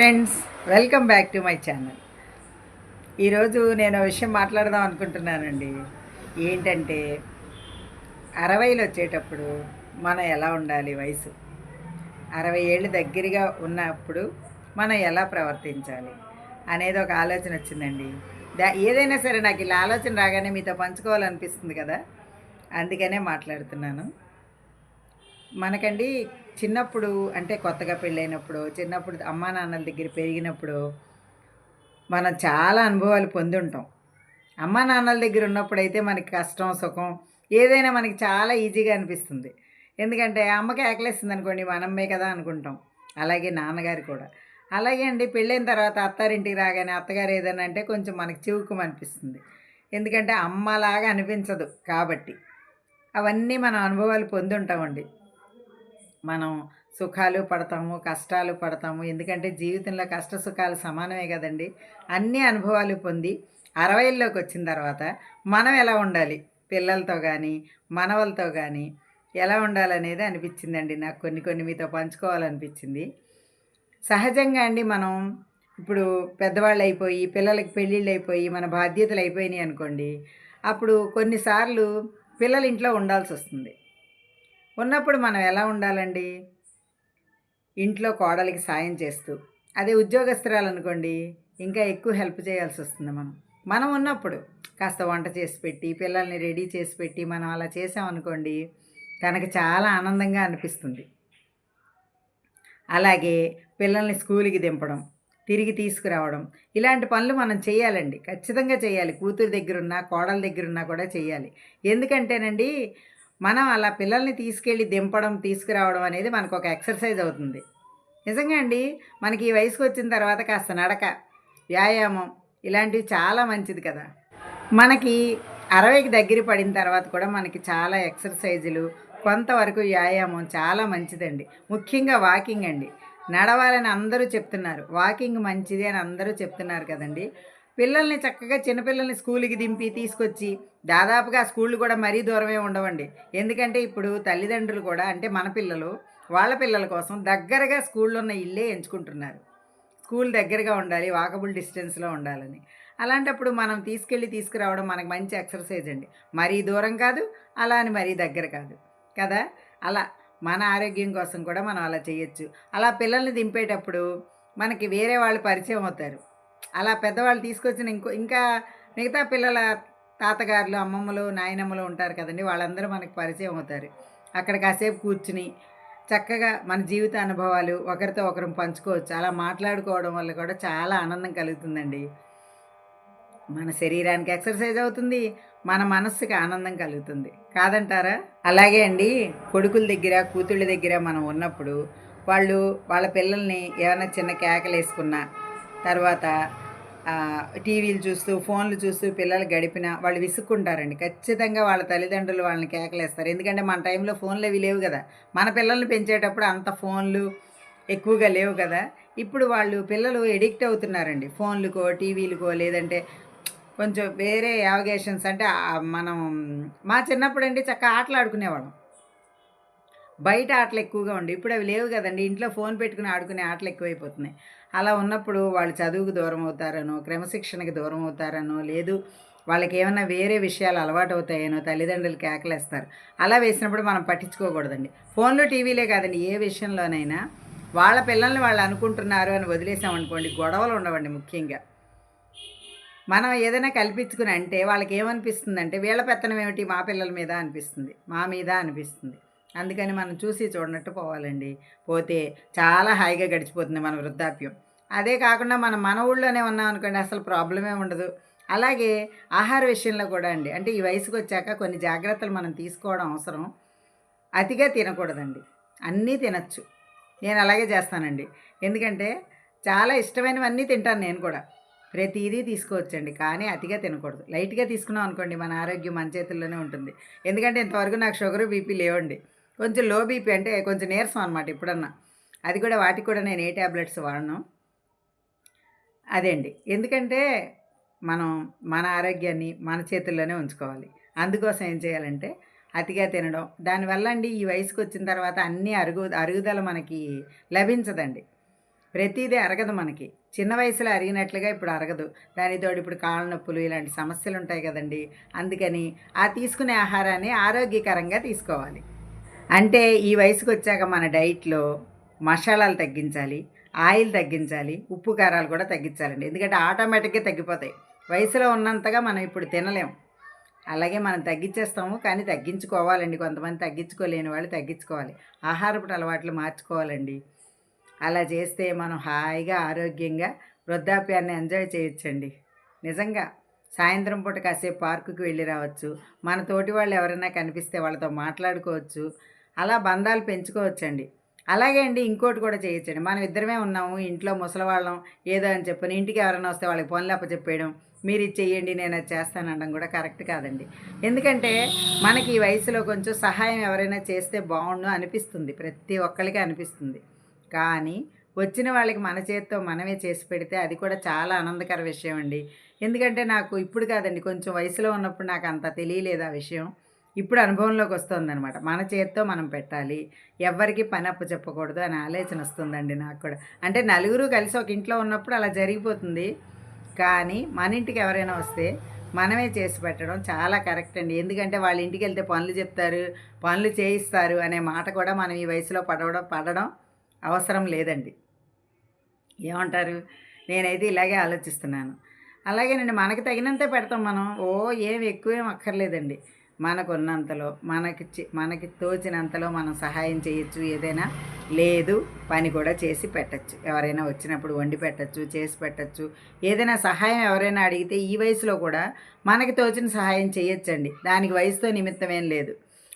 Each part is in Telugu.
Friends welcome back to my channel ఈరోజు నేను విషయం మాట్లాడదాం అనుకుంటున్నానండి. ఏంటంటే అరవైలు వచ్చేటప్పుడు మనం ఎలా ఉండాలి వయసు? అరవై ఏళ్ళు దగ్గరగా ఉన్నప్పుడు మనం ఎలా ప్రవర్తించాలి అనేది ఒక ఆలోచన వచ్చిందండి. దా ఏదైనా సరే నాకు ఇలా ఆలోచన రాగానే మీతో పంచుకోవాలనిపిస్తుంది కదా? అందుకనే మాట్లాడుతున్నాను. మనకండి చిన్నప్పుడు అంటే కొత్తగా పెళ్ళైనప్పుడు చిన్నప్పుడు అమ్మా నాన్నల దగ్గర పెరిగినప్పుడు మనం చాలా అనుభవాలు పొంది ఉంటాం అమ్మా నాన్నల దగ్గర ఉన్నప్పుడైతే మనకి కష్టం సుఖం ఏదైనా మనకి చాలా ఈజీగా అనిపిస్తుంది. ఎందుకంటే అమ్మకి ఆకలేస్తుంది అనుకోండి మనమ్మే కదా అనుకుంటాం. అలాగే నాన్నగారు కూడా. అలాగే అండి పెళ్ళైన తర్వాత అత్తారింటికి రాగానే అత్తగారు ఏదైనా అంటే కొంచెం మనకి చివుకం అనిపిస్తుంది. ఎందుకంటే అమ్మలాగా అనిపించదు కాబట్టి. అవన్నీ మనం అనుభవాలు పొంది ఉంటామండి మనం సుఖాలు పడతాము కష్టాలు పడతాము. ఎందుకంటే జీవితంలో కష్ట సుఖాలు సమానమే కదండి. అన్ని అనుభవాలు పొంది అరవైల్లోకి వచ్చిన తర్వాత మనం ఎలా ఉండాలి? పిల్లలతో కానీ మనవలతో కానీ ఎలా ఉండాలనేది అనిపించిందండి. నాకు కొన్ని కొన్ని మీతో పంచుకోవాలనిపించింది. సహజంగా అండి మనం ఇప్పుడు పెద్దవాళ్ళు అయిపోయి పిల్లలకి పెళ్ళిళ్ళు అయిపోయి మన బాధ్యతలు అయిపోయినాయి అనుకోండి అప్పుడు కొన్నిసార్లు పిల్లలు ఇంట్లో ఉండాల్సి వస్తుంది ఉన్నప్పుడు మనం ఎలా ఉండాలండి? ఇంట్లో కోడలికి సాయం చేస్తూ. అదే ఉద్యోగస్తురాలు అనుకోండి ఇంకా ఎక్కువ హెల్ప్ చేయాల్సి వస్తుంది మనం. మనం ఉన్నప్పుడు కాస్త వంట చేసి పెట్టి పిల్లల్ని రెడీ చేసి పెట్టి మనం అలా చేసామనుకోండి తనకి చాలా ఆనందంగా అనిపిస్తుంది. అలాగే పిల్లల్ని స్కూల్కి దింపడం తిరిగి తీసుకురావడం ఇలాంటి పనులు మనం చేయాలండి. ఖచ్చితంగా చేయాలి. కూతురు దగ్గరున్నా కోడల దగ్గరున్నా కూడా చేయాలి. ఎందుకంటేనండి మనం అలా పిల్లల్ని తీసుకెళ్ళి దింపడం తీసుకురావడం అనేది మనకు ఒక ఎక్సర్సైజ్ అవుతుంది. నిజంగా అండి మనకి ఈ వయసుకు వచ్చిన తర్వాత కాస్త నడక వ్యాయామం ఇలాంటివి చాలా మంచిది కదా. మనకి అరవైకి దగ్గర పడిన తర్వాత కూడా మనకి చాలా ఎక్సర్సైజులు కొంతవరకు వ్యాయామం చాలా మంచిదండి. ముఖ్యంగా వాకింగ్ అండి. నడవాలని అందరూ చెప్తున్నారు. వాకింగ్ మంచిది అని అందరూ చెప్తున్నారు కదండి. పిల్లల్ని చక్కగా చిన్నపిల్లల్ని స్కూల్కి దింపి తీసుకొచ్చి దాదాపుగా స్కూళ్ళు కూడా మరీ దూరమే ఉండవండి. ఎందుకంటే ఇప్పుడు తల్లిదండ్రులు కూడా అంటే మన పిల్లలు వాళ్ళ పిల్లల కోసం దగ్గరగా స్కూల్లో ఉన్న ఇల్లే ఎంచుకుంటున్నారు. స్కూల్ దగ్గరగా ఉండాలి వాకబుల్ డిస్టెన్స్లో ఉండాలని. అలాంటప్పుడు మనం తీసుకెళ్ళి తీసుకురావడం మనకు మంచి ఎక్సర్సైజ్ అండి. మరీ దూరం కాదు అలా అని మరీ దగ్గర కాదు. కదా? అలా మన ఆరోగ్యం కోసం కూడా మనం అలా చేయొచ్చు. అలా పిల్లల్ని దింపేటప్పుడు మనకి వేరే వాళ్ళు పరిచయం అవుతారు. అలా పెద్దవాళ్ళు తీసుకొచ్చిన ఇంకో ఇంకా మిగతా పిల్లల తాతగారులు అమ్మమ్మలు నాయనమ్మలు ఉంటారు కదండి వాళ్ళందరూ మనకు పరిచయం అవుతారు. అక్కడ కాసేపు కూర్చుని చక్కగా మన జీవిత అనుభవాలు ఒకరితో ఒకరు పంచుకోవచ్చు. అలా మాట్లాడుకోవడం వల్ల కూడా చాలా ఆనందం కలుగుతుందండి. మన శరీరానికి ఎక్సర్సైజ్ అవుతుంది మన మనస్సుకి ఆనందం కలుగుతుంది. కాదంటారా? అలాగే అండి కొడుకుల దగ్గర కూతుళ్ళ దగ్గర మనం ఉన్నప్పుడు వాళ్ళు వాళ్ళ పిల్లల్ని ఏమైనా చిన్న కేకలు వేసుకున్నా తర్వాత టీవీలు చూస్తూ ఫోన్లు చూస్తూ పిల్లలు గడిపినా వాళ్ళు విసుక్కుంటారండి. ఖచ్చితంగా వాళ్ళ తల్లిదండ్రులు వాళ్ళని కేకలేస్తారు. ఎందుకంటే మన టైంలో ఫోన్లు అవి లేవు కదా. మన పిల్లల్ని పెంచేటప్పుడు అంత ఫోన్లు ఎక్కువగా లేవు కదా. ఇప్పుడు వాళ్ళు పిల్లలు ఎడిక్ట్ అవుతున్నారండి. ఫోన్లకో టీవీలకో లేదంటే కొంచెం వేరే యావగేషన్స్ అంటే మనం మా చిన్నప్పుడు అండి చక్కగా ఆటలు ఆడుకునేవాళ్ళం. బయట ఆటలు ఎక్కువగా ఉండే ఇప్పుడు అవి లేవు కదండి. ఇంట్లో ఫోన్ పెట్టుకుని ఆడుకునే ఆటలు ఎక్కువైపోతున్నాయి. అలా ఉన్నప్పుడు వాళ్ళు చదువుకు దూరం అవుతారనో క్రమశిక్షణకి దూరం అవుతారనో లేదు వాళ్ళకి ఏమైనా వేరే విషయాలు అలవాటు అవుతాయనో తల్లిదండ్రులు కేకలేస్తారు. అలా వేసినప్పుడు మనం పట్టించుకోకూడదండి. ఫోన్లో టీవీలే కాదండి. ఏ విషయంలోనైనా వాళ్ళ పిల్లల్ని వాళ్ళు అనుకుంటున్నారు అని వదిలేసామనుకోండి గొడవలు ఉండవండి ముఖ్యంగా. మనం ఏదైనా కల్పించుకుని అంటే వాళ్ళకి ఏమనిపిస్తుందంటే వీళ్ళ పెత్తనం ఏమిటి? మా పిల్లల మీద అనిపిస్తుంది. మా మీద అనిపిస్తుంది. అందుకని మనం చూసి చూడనట్టు పోవాలండి. పోతే చాలా హాయిగా గడిచిపోతుంది మన వృద్ధాప్యం. అదే కాకుండా మనం మన ఊళ్ళోనే ఉన్నాం అనుకోండి అసలు ప్రాబ్లమే ఉండదు. అలాగే ఆహార విషయంలో కూడా అండి అంటే ఈ వయసుకు వచ్చాక కొన్ని జాగ్రత్తలు మనం తీసుకోవడం అవసరం. అతిగా తినకూడదండి. అన్నీ తినచ్చు. నేను అలాగే చేస్తానండి. ఎందుకంటే చాలా ఇష్టమైనవన్నీ తింటాను నేను కూడా. ప్రతిదీ తీసుకోవచ్చండి. కానీ అతిగా తినకూడదు. లైట్గా తీసుకున్నాం అనుకోండి మన ఆరోగ్యం మన చేతుల్లోనే ఉంటుంది. ఎందుకంటే ఇంతవరకు నాకు షుగర్ బీపీ లేవండి. కొంచెం లో బీపీ అంటే కొంచెం నీరసం అనమాట ఇప్పుడన్నా అది కూడా వాటికి కూడా నేను ఏ ట్యాబ్లెట్స్ వాడను. అదే అండి ఎందుకంటే మనం మన ఆరోగ్యాన్ని మన చేతుల్లోనే ఉంచుకోవాలి. అందుకోసం ఏం చేయాలంటే అతిగా తినడం. దానివల్ల అండి ఈ వయసుకు వచ్చిన తర్వాత అన్ని అరుగు అరుగుదల మనకి లభించదండి. ప్రతిదీ అరగదు మనకి. చిన్న వయసులో అరిగినట్లుగా ఇప్పుడు అరగదు. దానితోడు ఇప్పుడు కాళ్ళ నొప్పులు ఇలాంటి సమస్యలు ఉంటాయి కదండి. అందుకని ఆ తీసుకునే ఆహారాన్ని ఆరోగ్యకరంగా తీసుకోవాలి. అంటే ఈ వయసుకు వచ్చాక మన డైట్లో మసాలాలు తగ్గించాలి ఆయిల్ తగ్గించాలి ఉప్పు కారాలు కూడా తగ్గించాలండి. ఎందుకంటే ఆటోమేటిక్గా తగ్గిపోతాయి. వయసులో ఉన్నంతగా మనం ఇప్పుడు తినలేం. అలాగే మనం తగ్గించేస్తాము కానీ తగ్గించుకోవాలండి. కొంతమంది తగ్గించుకోలేని వాళ్ళు తగ్గించుకోవాలి. ఆహారపు అలవాట్లు మార్చుకోవాలండి. అలా చేస్తే మనం హాయిగా ఆరోగ్యంగా వృద్ధాప్యాన్ని ఎంజాయ్ చేయొచ్చండి. నిజంగా సాయంత్రం పూట కాసేపు పార్కుకి వెళ్ళి రావచ్చు. మన తోటి వాళ్ళు ఎవరైనా కనిపిస్తే వాళ్ళతో మాట్లాడుకోవచ్చు. అలా బంధాలు పెంచుకోవచ్చండి. అలాగే అండి ఇంకోటి కూడా చేయొచ్చండి. మనం ఇద్దరమే ఉన్నాము ఇంట్లో ముసలివాళ్ళం ఏదో అని చెప్పని ఇంటికి ఎవరైనా వస్తే వాళ్ళకి పనులు అప్పచెప్పేయడం మీరు ఇది చెయ్యండి నేను అది చేస్తానడం కూడా కరెక్ట్ కాదండి. ఎందుకంటే మనకి ఈ వయసులో కొంచెం సహాయం ఎవరైనా చేస్తే బాగుండు అనిపిస్తుంది. ప్రతి ఒక్కరికి అనిపిస్తుంది. కానీ వచ్చిన వాళ్ళకి మన చేతితో మనమే చేసి పెడితే అది కూడా చాలా ఆనందకర విషయం అండి. ఎందుకంటే నాకు ఇప్పుడు కాదండి కొంచెం వయసులో ఉన్నప్పుడు నాకు అంత తెలియలేదు ఆ విషయం. ఇప్పుడు అనుభవంలోకి వస్తుందన్నమాట. మన చేత్తో మనం పెట్టాలి. ఎవ్వరికి పని అప్పు చెప్పకూడదు అనే ఆలోచన వస్తుందండి నాకు కూడా. అంటే నలుగురు కలిసి ఒక ఇంట్లో ఉన్నప్పుడు అలా జరిగిపోతుంది. కానీ మన ఇంటికి ఎవరైనా వస్తే మనమే చేసి పెట్టడం చాలా కరెక్ట్ అండి. ఎందుకంటే వాళ్ళ ఇంటికి వెళ్తే పనులు చెప్తారు పనులు చేయిస్తారు అనే మాట కూడా మనం ఈ వయసులో పడవడం పడడం అవసరం లేదండి. ఏమంటారు? నేనైతే ఇలాగే ఆలోచిస్తున్నాను. అలాగేనండి మనకి తగినంతే పెడతాం మనం. ఓ ఏం ఎక్కువేం అక్కర్లేదండి. మనకున్నంతలో మనకి మనకి తోచినంతలో మనం సహాయం చేయొచ్చు ఏదైనా లేదు పని కూడా చేసి పెట్టచ్చు. ఎవరైనా వచ్చినప్పుడు వండి పెట్టచ్చు చేసి పెట్టచ్చు. ఏదైనా సహాయం ఎవరైనా అడిగితే ఈ వయసులో కూడా మనకి తోచిన సహాయం చేయొచ్చండి. దానికి వయసుతో నిమిత్తమేం లేదు.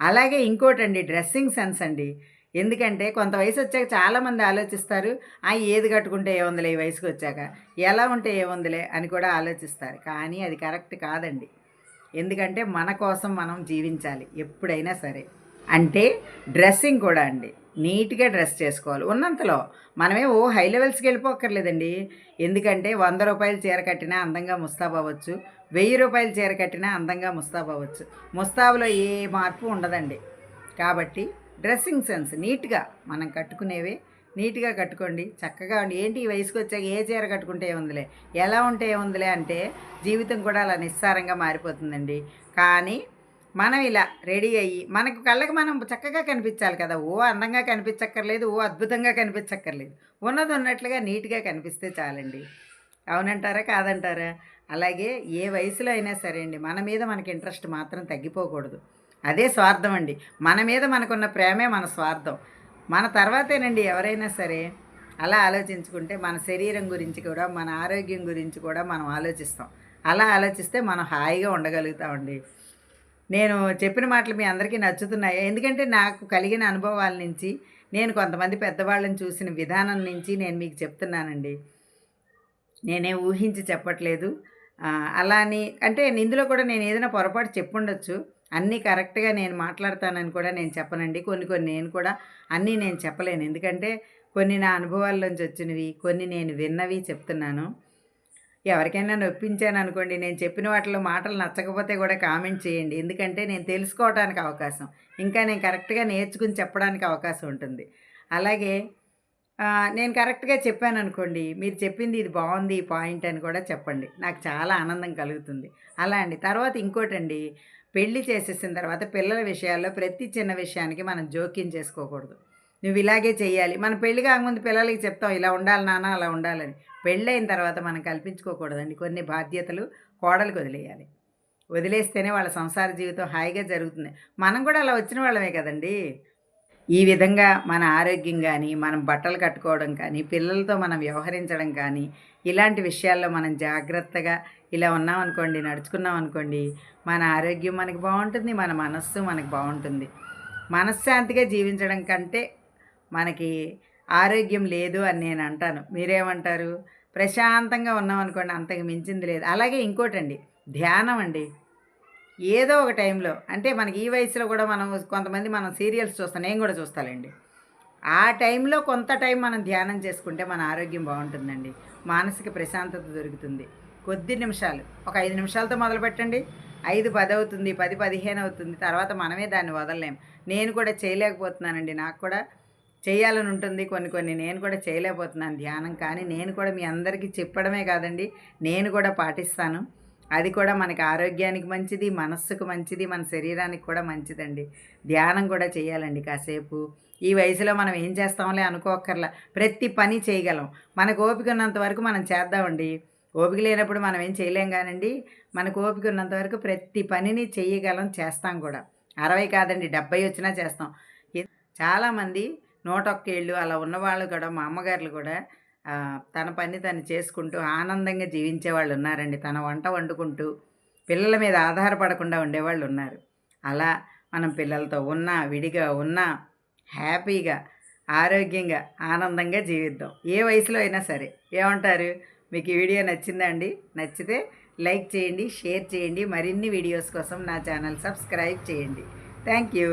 అలాగే ఇంకోటండి డ్రెస్సింగ్ సెన్స్ అండి. ఎందుకంటే కొంత వయసు వచ్చాక చాలామంది ఆలోచిస్తారు ఆ ఏది కట్టుకుంటే ఏముందిలే ఈ వయసుకి వచ్చాక? ఎలా ఉంటే ఏముందిలే? అని కూడా ఆలోచిస్తారు. కానీ అది కరెక్ట్ కాదండి. ఎందుకంటే మన కోసం మనం జీవించాలి ఎప్పుడైనా సరే. అంటే డ్రెస్సింగ్ కూడా అండి. నీట్గా డ్రెస్ చేసుకోవాలి. ఉన్నంతలో మనమే ఓ హై లెవెల్స్కి వెళ్ళిపోక్కర్లేదండి. ఎందుకంటే వంద రూపాయలు చీర కట్టినా అందంగా ముస్తాబవ్వచ్చు వెయ్యి రూపాయలు చీర కట్టినా అందంగా ముస్తాబవ్వచ్చు ముస్తాబులో ఏ మార్పు ఉండదండి. కాబట్టి డ్రెస్సింగ్ సెన్స్ నీట్గా మనం కట్టుకునేవి నీట్గా కట్టుకోండి. చక్కగా ఉండి ఏంటి ఈ వయసుకు వచ్చాక ఏ చీర కట్టుకుంటే ఏముందిలే? ఎలా ఉంటే ఏముందిలే? అంటే జీవితం కూడా అలా నిస్సారంగా మారిపోతుందండి. కానీ మనం ఇలా రెడీ అయ్యి మనకు కళ్ళకి మనం చక్కగా కనిపించాలి కదా. ఓ అందంగా కనిపించక్కర్లేదు ఓ అద్భుతంగా కనిపించక్కర్లేదు. ఉన్నది ఉన్నట్లుగా నీట్గా కనిపిస్తే చాలండి. అవునంటారా కాదంటారా? అలాగే ఏ వయసులో అయినా సరే అండి మన మీద మనకి ఇంట్రెస్ట్ మాత్రం తగ్గిపోకూడదు. అదే స్వార్థం అండి. మన మీద మనకున్న ప్రేమే మన స్వార్థం. మన తర్వాతేనండి ఎవరైనా సరే అలా ఆలోచించుకుంటే మన శరీరం గురించి కూడా మన ఆరోగ్యం గురించి కూడా మనం ఆలోచిస్తాం. అలా ఆలోచిస్తే మనం హాయిగా ఉండగలుగుతామండి. నేను చెప్పిన మాటలు మీ అందరికీ నచ్చుతున్నాయి. ఎందుకంటే నాకు కలిగిన అనుభవాల నుంచి నేను కొంతమంది పెద్దవాళ్ళని చూసిన విధానం నుంచి నేను మీకు చెప్తున్నానండి. నేనే ఊహించి చెప్పట్లేదు. అలా అని అంటే ఇందులో కూడా నేను ఏదైనా పొరపాటు చెప్పుండొచ్చు. అన్నీ కరెక్ట్గా నేను మాట్లాడతానని కూడా నేను చెప్పనండి. కొన్ని కొన్ని నేను కూడా అన్నీ నేను చెప్పలేను. ఎందుకంటే కొన్ని నా అనుభవాల్లోంచి వచ్చినవి కొన్ని నేను విన్నవి చెప్తున్నాను. ఎవరికైనా నొప్పించాను అనుకోండి నేను చెప్పిన వాటిలో మాటలు నచ్చకపోతే కూడా కామెంట్ చేయండి. ఎందుకంటే నేను తెలుసుకోవడానికి అవకాశం. ఇంకా నేను కరెక్ట్గా నేర్చుకుని చెప్పడానికి అవకాశం ఉంటుంది. అలాగే నేను కరెక్ట్గా చెప్పాను అనుకోండి మీరు చెప్పింది ఇది బాగుంది ఈ పాయింట్ అని కూడా చెప్పండి. నాకు చాలా ఆనందం కలుగుతుంది. అలా అండి. తర్వాత ఇంకోటండి పెళ్ళి చేసేసిన తర్వాత పిల్లల విషయాల్లో ప్రతి చిన్న విషయానికి మనం జోక్యం చేసుకోకూడదు. నువ్వు ఇలాగే చేయాలి మన పెళ్ళి కాకముందు పిల్లలకి చెప్తాం ఇలా ఉండాలి నాన్న అలా ఉండాలని. పెళ్ళైన తర్వాత మనం కల్పించుకోకూడదండి. కొన్ని బాధ్యతలు కోడలకు వదిలేయాలి. వదిలేస్తేనే వాళ్ళ సంసార జీవితం హాయిగా జరుగుతుంది. మనం కూడా అలా వచ్చిన వాళ్ళమే కదండి. ఈ విధంగా మన ఆరోగ్యం కానీ మనం బట్టలు కట్టుకోవడం కానీ పిల్లలతో మనం వ్యవహరించడం కానీ ఇలాంటి విషయాల్లో మనం జాగ్రత్తగా ఇలా ఉన్నాం అనుకోండి నడుచుకున్నాం అనుకోండి మన ఆరోగ్యం మనకి బాగుంటుంది మన మనస్సు మనకి బాగుంటుంది. మనశ్శాంతిగా జీవించడం కంటే మనకి ఆరోగ్యం లేదు అని నేను అంటాను. మీరేమంటారు? ప్రశాంతంగా ఉన్నాం అనుకోండి అంతకు మించింది లేదు. అలాగే ఇంకోటండి ధ్యానం అండి. ఏదో ఒక టైంలో. అంటే మనకి ఈ వయసులో కూడా మనం కొంతమంది మనం సీరియల్స్ చూస్తాం నేను కూడా చూస్తానండి ఆ టైంలో కొంత టైం మనం ధ్యానం చేసుకుంటే మన ఆరోగ్యం బాగుంటుందండి. మానసిక ప్రశాంతత దొరుకుతుంది. కొద్ది నిమిషాలు ఒక ఐదు నిమిషాలతో మొదలు పెట్టండి. ఐదు పది అవుతుంది పది పదిహేను అవుతుంది తర్వాత మనమే దాన్ని వదలలేం. నేను కూడా చేయలేకపోతున్నానండి నాకు కూడా చేయాలని ఉంటుంది కొన్ని కొన్ని. నేను కూడా చేయలేకపోతున్నాను ధ్యానం కానీ నేను కూడా మీ అందరికీ చెప్పడమే కాదండి నేను కూడా పాటిస్తాను. అది కూడా మనకి ఆరోగ్యానికి మంచిది మనస్సుకు మంచిది మన శరీరానికి కూడా మంచిదండి. ధ్యానం కూడా చేయాలండి కాసేపు. ఈ వయసులో మనం ఏం చేస్తాంలే అనుకోకర్లా ప్రతి పని చేయగలం. మనకు ఓపిక ఉన్నంత వరకు మనం చేద్దామండి. ఓపిక లేనప్పుడు మనం ఏం చేయలేం కానండి. మనకు ఓపిక ఉన్నంత వరకు ప్రతి పనిని చేయగలం చేస్తాం కూడా. అరవై కాదండి డెబ్బై వచ్చినా చేస్తాం. చాలామంది నూట ఒక్క ఏళ్ళు అలా ఉన్నవాళ్ళు కూడా మా అమ్మగారులు కూడా తన పని తను చేసుకుంటూ ఆనందంగా జీవించే వాళ్ళు ఉన్నారండి. తన వంట వండుకుంటూ పిల్లల మీద ఆధారపడకుండా ఉండేవాళ్ళు ఉన్నారు. అలా మనం పిల్లలతో ఉన్నా విడిగా ఉన్నా హ్యాపీగా ఆరోగ్యంగా ఆనందంగా జీవిద్దాం. ఏ వయసులో అయినా సరే. ఏమంటారు? మీకు ఈ వీడియో నచ్చిందా అండి నచ్చితే లైక్ చేయండి షేర్ చేయండి. మరిన్ని వీడియోస్ కోసం నా ఛానల్ సబ్స్క్రైబ్ చేయండి. Thank you.